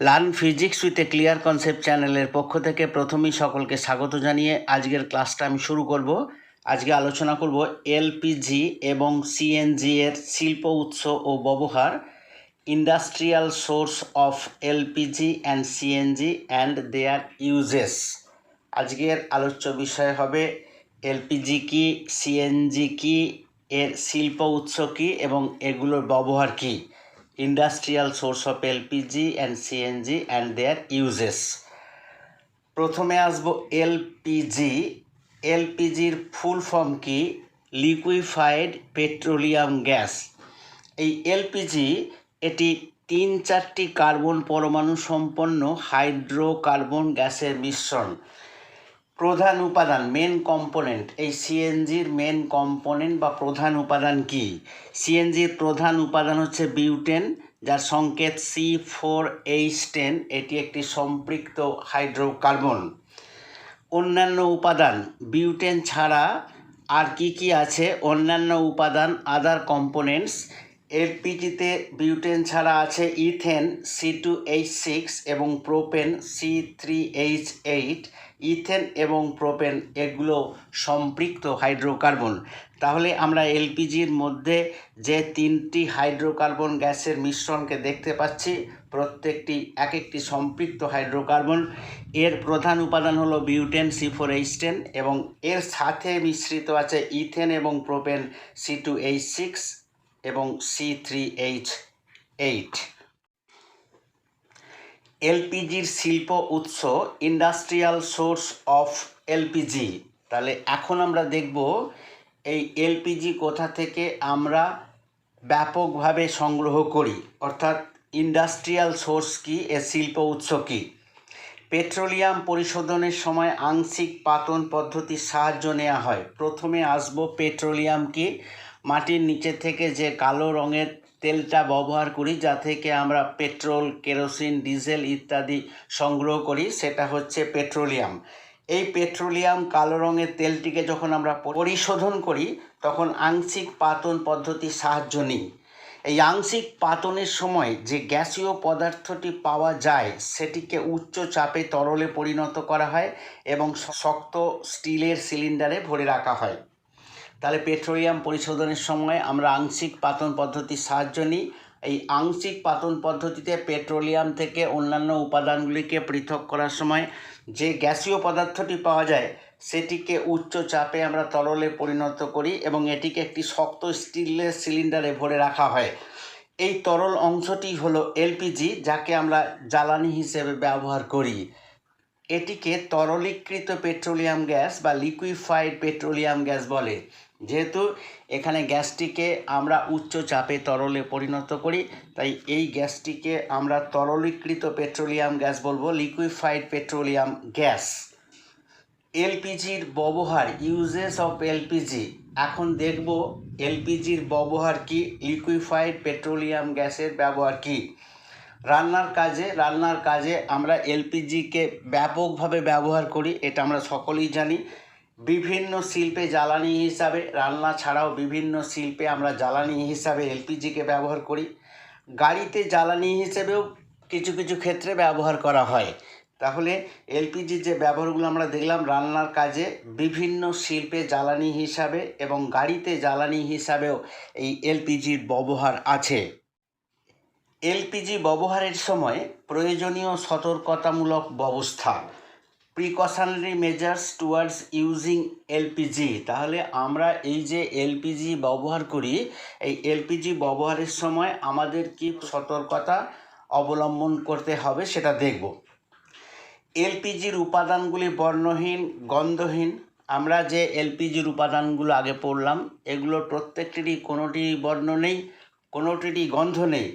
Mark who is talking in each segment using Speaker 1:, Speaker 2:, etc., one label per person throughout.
Speaker 1: Learn physics with a clear concept চ্যানেলের পক্ষ থেকে প্রথমেই সকলকে স্বাগত জানিয়ে আজকের ক্লাসটা আমি শুরু করব। আজকে আলোচনা করব এলপিজি এবং সিএনজি এর শিল্প উৎস ও ব্যবহার, industrial source of LPG and CNG and their uses. আজকের আলোচ্য বিষয় হবে এলপিজি কি, সিএনজি কি, এর শিল্প উৎস কি এবং এগুলোর ব্যবহার কি। Industrial source of LPG and CNG and their uses প্রথমে আসব এলপিজি এলপিজির ফুল ফর্ম কি? Liquefied petroleum gas. এই এলপিজি এটি তিন চারটি কার্বন পরমাণু সম্পন্ন হাইড্রোকার্বন গ্যাসের মিশ্রণ। প্রধান উপাদান মেন কম্পোনেন্ট এই সিএনজির মেন কম্পোনেন্ট বা প্রধান উপাদান কি? সিএনজির প্রধান উপাদান হচ্ছে বিউটেন, যার সংকেত সি ফোর এইচ টেন এটি একটি সম্পৃক্ত হাইড্রোকার্বন। অন্যান্য উপাদান, বিউটেন ছাড়া আর কি কি আছে? অন্যান্য উপাদান আদার কম্পোনেন্টস এলপিজিতে বিউটেন ছাড়া আছে ethane, C two H six এবং propane, C three H eight. Ethane এবং প্রোপেন এগুলো সম্পৃক্ত হাইড্রোকার্বন। তাহলে আমরা এলপিজির মধ্যে যে তিনটি হাইড্রোকার্বন গ্যাসের মিশ্রণকে দেখতে পাচ্ছি, প্রত্যেকটি এক একটি সম্পৃক্ত হাইড্রোকার্বন। এর প্রধান উপাদান হলো butane, C four H ten এবং এর সাথে মিশ্রিত আছে ইথেন এবং propane, C two H six. এবং সি থ্রি এইচ এইট এলপিজির শিল্প উৎস ইন্ডাস্ট্রিয়াল সোর্স অফ এলপিজি। তাহলে এখন আমরা দেখব এই এলপিজি কোথা থেকে আমরা ব্যাপকভাবে সংগ্রহ করি। অর্থাৎ ইন্ডাস্ট্রিয়াল সোর্স কি এ শিল্প উৎস কী? পেট্রোলিয়াম পরিশোধনের সময় আংশিক পাতন পদ্ধতির সাহায্য নেওয়া হয়। প্রথমে আসব পেট্রোলিয়াম কি মাটির নিচে থেকে যে কালো রঙের তেলটা ব্যবহার করি, যা থেকে আমরা পেট্রোল, কেরোসিন, ডিজেল ইত্যাদি সংগ্রহ করি, সেটা হচ্ছে পেট্রোলিয়াম। এই পেট্রোলিয়াম কালো রঙের তেলটিকে যখন আমরা পরিশোধন করি, তখন আংশিক পাতন পদ্ধতির সাহায্য নিই। এই আংশিক পাতনের সময় যে গ্যাসীয় পদার্থটি পাওয়া যায়, সেটিকে উচ্চ চাপে তরলে পরিণত করা হয় এবং শক্ত স্টিলের সিলিন্ডারে ভরে রাখা হয়। তাহলে পেট্রোলিয়াম পরিশোধনের সময় আমরা আংশিক পাতন পদ্ধতির সাহায্য নিই। এই আংশিক পাতন পদ্ধতিতে পেট্রোলিয়াম থেকে অন্যান্য উপাদানগুলিকে পৃথক করার সময় যে গ্যাসীয় পদার্থটি পাওয়া যায়, সেটিকে উচ্চ চাপে আমরা তরলে পরিণত করি এবং এটিকে একটি শক্ত স্টিলের সিলিন্ডারে ভরে রাখা হয়। এই তরল অংশটি হলো এলপিজি, যাকে আমরা জ্বালানি হিসেবে ব্যবহার করি। এটিকে তরলীকৃত পেট্রোলিয়াম গ্যাস বা লিকুইফাইড পেট্রোলিয়াম গ্যাস বলে। যেহেতু এখানে গ্যাসটিকে আমরা উচ্চ চাপে তরলে পরিণত করি, তাই এই গ্যাসটিকে আমরা তরলীকৃত পেট্রোলিয়াম গ্যাস বলব, লিকুইফাইড পেট্রোলিয়াম গ্যাস। এলপিজির ব্যবহার ইউজেস অফ এলপিজি এখন দেখব এলপিজির ব্যবহার কি, লিকুইফাইড পেট্রোলিয়াম গ্যাসের ব্যবহার কি। রান্নার কাজে রান্নার কাজে আমরা এলপিজিকে ব্যাপকভাবে ব্যবহার করি, এটা আমরা সকলেই জানি। বিভিন্ন শিল্পে জ্বালানি হিসাবে, রান্না ছাড়াও বিভিন্ন শিল্পে আমরা জ্বালানি হিসাবে এলপিজিকে ব্যবহার করি। গাড়িতে জ্বালানি হিসেবেও কিছু কিছু ক্ষেত্রে ব্যবহার করা হয়। তাহলে এলপিজির যে ব্যবহারগুলো আমরা দেখলাম, রান্নার কাজে বিভিন্ন শিল্পে জ্বালানি হিসাবে এবং গাড়িতে জ্বালানি হিসাবেও এই এলপিজির ব্যবহার আছে। এলপিজি ব্যবহারের সময় প্রয়োজনীয় সতর্কতামূলক ব্যবস্থা। Precautionary measures towards using LPG তাহলে আমরা এই যে এলপিজি ব্যবহার করি, এই এলপিজি ব্যবহারের সময় আমাদের কি সতর্কতা অবলম্বন করতে হবে সেটা দেখব। এলপিজির উপাদানগুলি বর্ণহীন, গন্ধহীন। আমরা যে এলপিজির উপাদানগুলো আগে পড়লাম এগুলোর প্রত্যেকটিরই কোনোটি বর্ণ নেই, কোনোটিরই গন্ধ নেই।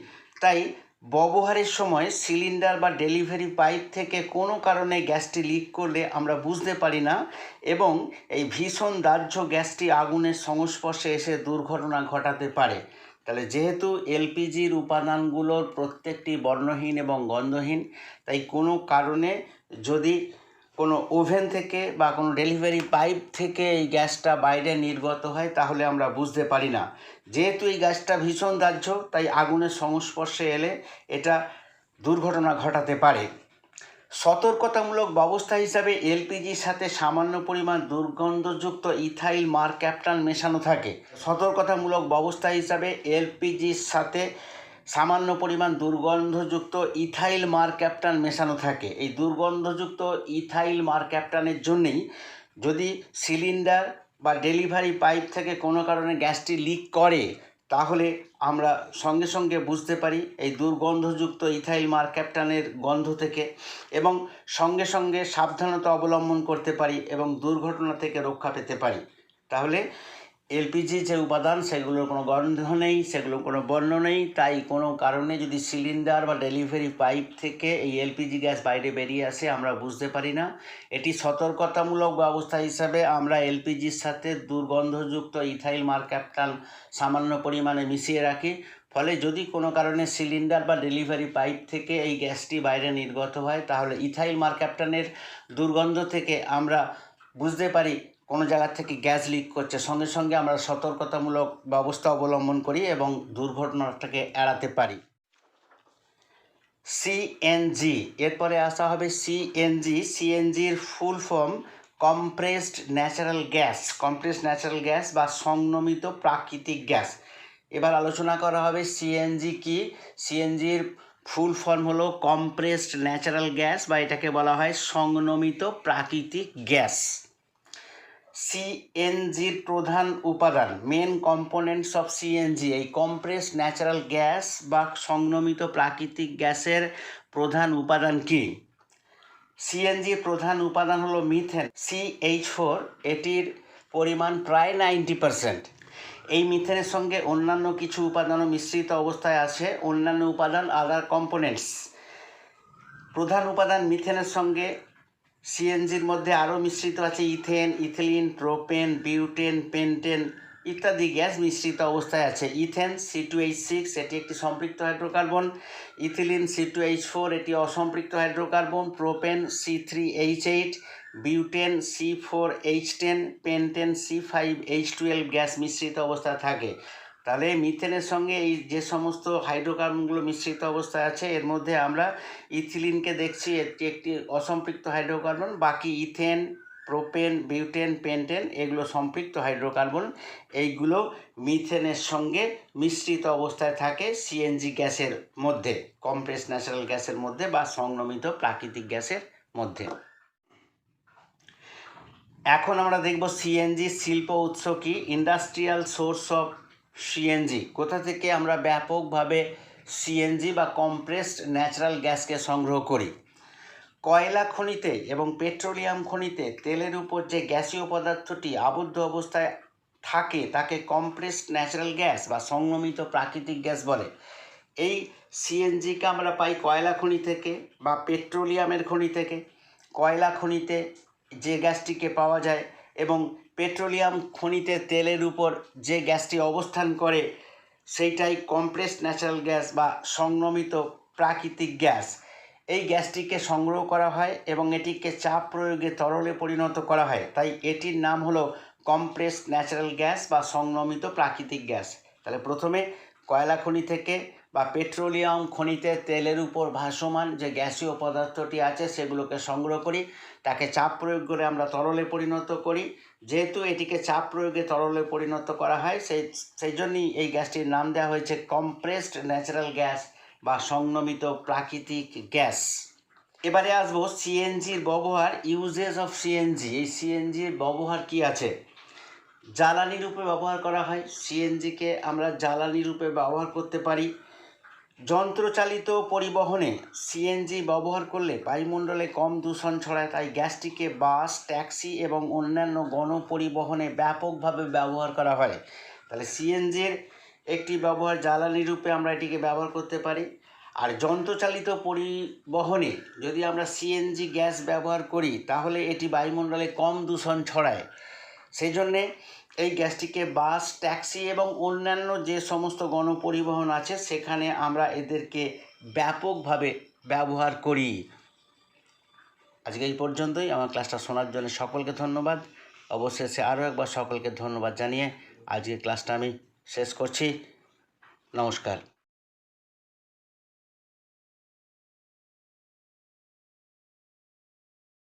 Speaker 1: তাই ব্যবহারের সময় সিলিন্ডার বা ডেলিভারি পাইপ থেকে কোনো কারণে গ্যাসটি লিক করলে আমরা বুঝতে পারি না এবং এই ভীষণ দাহ্য গ্যাসটি আগুনের সংস্পর্শে এসে দুর্ঘটনা ঘটাতে পারে। তাহলে যেহেতু এলপিজির উপাদানগুলোর প্রত্যেকটি বর্ণহীন এবং গন্ধহীন, তাই কোনো কারণে যদি কোনো ওভেন থেকে বা কোনো ডেলিভারি পাইপ থেকে এই গ্যাসটা বাইরে নির্গত হয়, তাহলে আমরা বুঝতে পারি না। যেহেতু এই গ্যাসটা ভীষণ দাহ্য, তাই আগুনের সংস্পর্শে এলে এটা দুর্ঘটনা ঘটাতে পারে। সতর্কতামূলক ব্যবস্থা হিসাবে এলপিজির সাথে সামান্য পরিমাণ দুর্গন্ধযুক্ত ইথাইল মার ক্যাপ্টান মেশানো থাকে। সতর্কতামূলক ব্যবস্থা হিসাবে এলপিজির সাথে সামান্য পরিমাণ দুর্গন্ধযুক্ত ইথাইল মার ক্যাপ্টান মেশানো থাকে। এই দুর্গন্ধযুক্ত ইথাইল মার ক্যাপ্টানের জন্যেই যদি সিলিন্ডার বা ডেলিভারি পাইপ থেকে কোনো কারণে গ্যাসটি লিক করে, তাহলে আমরা সঙ্গে সঙ্গে বুঝতে পারি এই দুর্গন্ধযুক্ত ইথাইল মার ক্যাপ্টানের গন্ধ থেকে এবং সঙ্গে সঙ্গে সাবধানতা অবলম্বন করতে পারি এবং দুর্ঘটনা থেকে রক্ষা পেতে পারি। তাহলে এলপিজি যে উপাদান, সেগুলোর কোনো গন্ধ নেই, সেগুলোর কোনো বর্ণ নেই। তাই কোনো কারণে যদি সিলিন্ডার বা ডেলিভারি পাইপ থেকে এই এলপিজি গ্যাস বাইরে বেরিয়ে আসে, আমরা বুঝতে পারি না। এটি সতর্কতামূলক ব্যবস্থা হিসাবে আমরা এলপিজির সাথে দুর্গন্ধযুক্ত ইথাইল মার ক্যাপ্টান সামান্য পরিমাণে মিশিয়ে রাখি। ফলে যদি কোনো কারণে সিলিন্ডার বা ডেলিভারি পাইপ থেকে এই গ্যাসটি বাইরে নির্গত হয়, তাহলে ইথাইল মার ক্যাপ্টানের দুর্গন্ধ থেকে আমরা বুঝতে পারি কোনো জায়গা থেকে গ্যাস লিক করছে। সঙ্গে সঙ্গে আমরা সতর্কতামূলক ব্যবস্থা অবলম্বন করি এবং দুর্ঘটনাটাকে এড়াতে পারি। সিএনজি এরপরে আসা হবে CNG সিএনজির full form compressed natural gas compressed natural gas বা সংনমিত প্রাকৃতিক গ্যাস। এবার আলোচনা করা হবে সিএনজি কি? সিএনজির ফুল ফর্ম হলো কম্প্রেসড ন্যাচারাল গ্যাস বা এটাকে বলা হয় সংনমিত প্রাকৃতিক গ্যাস। সিএনজির প্রধান উপাদান মেন কম্পোনেন্টস অফ সিএনজি এই কম্প্রেস ন্যাচারাল গ্যাস বা সংগ্রমিত প্রাকৃতিক গ্যাসের প্রধান উপাদান কি? সিএনজির প্রধান উপাদান হলো মিথেন সিএইচ ফোর এটির পরিমাণ প্রায় নাইনটি পারসেন্ট এই মিথেনের সঙ্গে অন্যান্য কিছু উপাদানও মিশ্রিত অবস্থায় আছে, অন্যান্য উপাদান আদার কম্পোনেন্টস প্রধান উপাদান মিথেনের সঙ্গে সিএনজির মধ্যে আরও মিশ্রিত আছে ethane, ethylene, propane, butane, pentane ইত্যাদি গ্যাস মিশ্রিত অবস্থায় আছে। Ethane C two H six এটি একটি সম্পৃক্ত hydrocarbon. Ethylene C two H four এটি অসম্পৃক্ত hydrocarbon. Propane C three H eight butane C four H ten pentane C five H twelve gas মিশ্রিত অবস্থায় থাকে। তাহলে মিথেনের সঙ্গে এই যে সমস্ত হাইড্রোকার্বনগুলো মিশ্রিত অবস্থায় আছে, এর মধ্যে আমরা ইথিলিনকে দেখছি, এটি একটি অসম্পৃক্ত হাইড্রোকার্বন, বাকি ইথেন, প্রোপেন, বিউটেন, পেন্টেন, এগুলো সম্পৃক্ত হাইড্রোকার্বন, এইগুলো মিথেনের সঙ্গে মিশ্রিত অবস্থায় থাকে সিএনজি গ্যাসের মধ্যে, কম্প্রেস ন্যাচারাল গ্যাসের মধ্যে বা সংনমিত প্রাকৃতিক গ্যাসের মধ্যে। এখন আমরা দেখব সিএনজি শিল্প উৎস কি, ইন্ডাস্ট্রিয়াল সোর্স অফ সিএনজি। কোথা থেকে আমরা ব্যাপকভাবে সিএনজি বা কম্প্রেসড ন্যাচারাল গ্যাসকে সংগ্রহ করি? কয়লা খনিতে এবং পেট্রোলিয়াম খনিতে তেলের উপর যে গ্যাসীয় পদার্থটি আবদ্ধ অবস্থায় থাকে, তাকে কম্প্রেসড ন্যাচারাল গ্যাস বা সংনমিত প্রাকৃতিক গ্যাস বলে। এই সিএনজিকে আমরা পাই কয়লা খনি থেকে বা পেট্রোলিয়ামের খনি থেকে। কয়লা খনিতে যে গ্যাসটিকে পাওয়া যায় এবং পেট্রোলিয়াম খনিতে তেলের উপর যে গ্যাসটি অবস্থান করে, সেইটাই কম্প্রেসড ন্যাচারাল গ্যাস বা সংনমিত প্রাকৃতিক গ্যাস। এই গ্যাসটিকে সংগ্রহ করা হয় এবং এটিকে চাপ প্রয়োগে তরলে পরিণত করা হয়। তাই এটির নাম হলো কম্প্রেসড ন্যাচারাল গ্যাস বা সংনমিত প্রাকৃতিক গ্যাস। তাহলে প্রথমে কয়লা খনি থেকে বা পেট্রোলিয়াম, খনিতে তেলের উপর ভাসমান যে গ্যাসীয় পদার্থটি আছে সেগুলোকে সংগ্রহ করি। তাকে চাপ প্রয়োগ করে আমরা তরলে পরিণত করি। যেহেতু এটিকে চাপ প্রয়োগে তরলে পরিণত করা হয়, সেই সেই জন্যই এই গ্যাসটির নাম দেওয়া হয়েছে কম্প্রেসড ন্যাচারাল গ্যাস বা সংনমিত প্রাকৃতিক গ্যাস। এবারে আসব সিএনজির ব্যবহার ইউজেস অফ সিএনজি এই সিএনজির ব্যবহার কি আছে? জ্বালানি রূপে ব্যবহার করা হয়। সিএনজিকে আমরা জ্বালানি রূপে ব্যবহার করতে পারি। যন্ত্রচালিত পরিবহনে সিএনজি ব্যবহার করলে বায়ুমণ্ডলে কম দূষণ ছড়ায়, তাই গ্যাসটিকে বাস, ট্যাক্সি এবং অন্যান্য গণপরিবহনে ব্যাপকভাবে ব্যবহার করা হয়। তাহলে সিএনজির একটি ব্যবহার জ্বালানি রূপে আমরা এটিকে ব্যবহার করতে পারি। আর যন্ত্রচালিত পরিবহনে যদি আমরা সিএনজি গ্যাস ব্যবহার করি, তাহলে এটি বায়ুমণ্ডলে কম দূষণ ছড়ায়। সেই জন্যে এই গ্যাসটিকে বাস, ট্যাক্সি এবং অন্যান্য যে সমস্ত গণপরিবহন আছে, সেখানে আমরা এদেরকে ব্যাপকভাবে ব্যবহার করি। আজকে এই পর্যন্তই। আমার ক্লাসটা শোনার জন্য সকলকে ধন্যবাদ। অবশেষে আরও একবার সকলকে ধন্যবাদ জানিয়ে আজকে ক্লাসটা আমি শেষ করছি। নমস্কার।